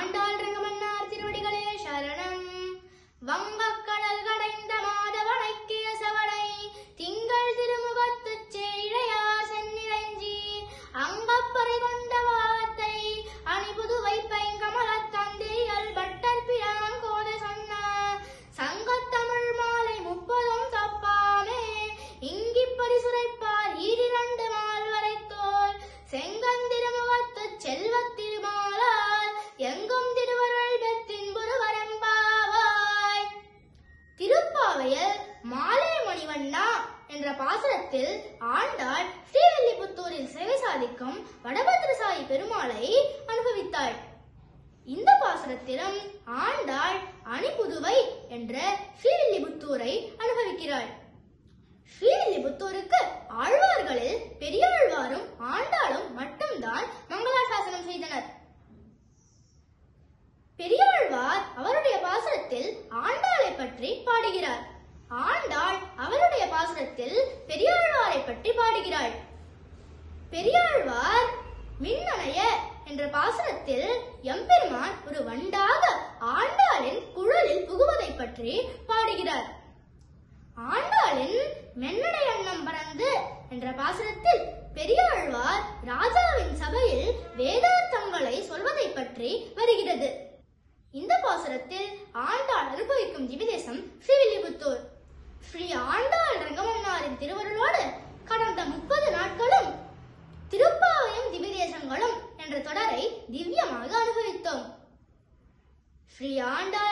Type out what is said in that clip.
ஆண்டாள் ரங்கமன்னார் என்ற பாசுரத்தில் ஆண்டாள் ஸ்ரீவில்லிபுத்தூரில் சேவை சாதிக்கும் வடபத்ரசாயி பெருமாளை அனுபவித்தாள். இந்த பாசுரத்திலும் ஆண்டாள் அணிபுதுவை என்ற ஸ்ரீவில்லிபுத்தூரை அனுபவிக்கிறாள். ஸ்ரீவில்லிபுத்தூருக்கு ஆழ்வார்களில் பெரியாழ்வாரும் ஆண்டாளும் மட்டும்தான் மங்களாசாசனம் செய்தனர். பெரியாழ்வார் அவருடைய பாசுரத்தில் ஆண்டாளை பற்றி பாடுகிறார். ஆண்டாள் அவளுடைய பாசுரத்தில் பெரியாழ்வாரை பற்றி பாடுகிறாள். பெரியாழ்வார் மின்னணைய என்ற பாசுரத்தில் எம்பெருமான் ஒரு வண்டாக ஆண்டாளின் குழலில் புகுவதை பற்றி பாடுகிறார். ஆண்டாளின் மென்னடை அன்னம் பறந்து என்ற பாசுரத்தில் பெரியாழ்வார் ராஜாவின் சபையில் வேதாந்தங்களை சொல்வதை பற்றி வருகிறது. இந்த பாசுரத்தில் ஆண்டாள் அனுபவிக்கும் திவிதேசம் திவிதேசங்களும் என்ற தொடரை திவ்யமாக அனுபவித்தோம். ஸ்ரீ ஆண்டாள்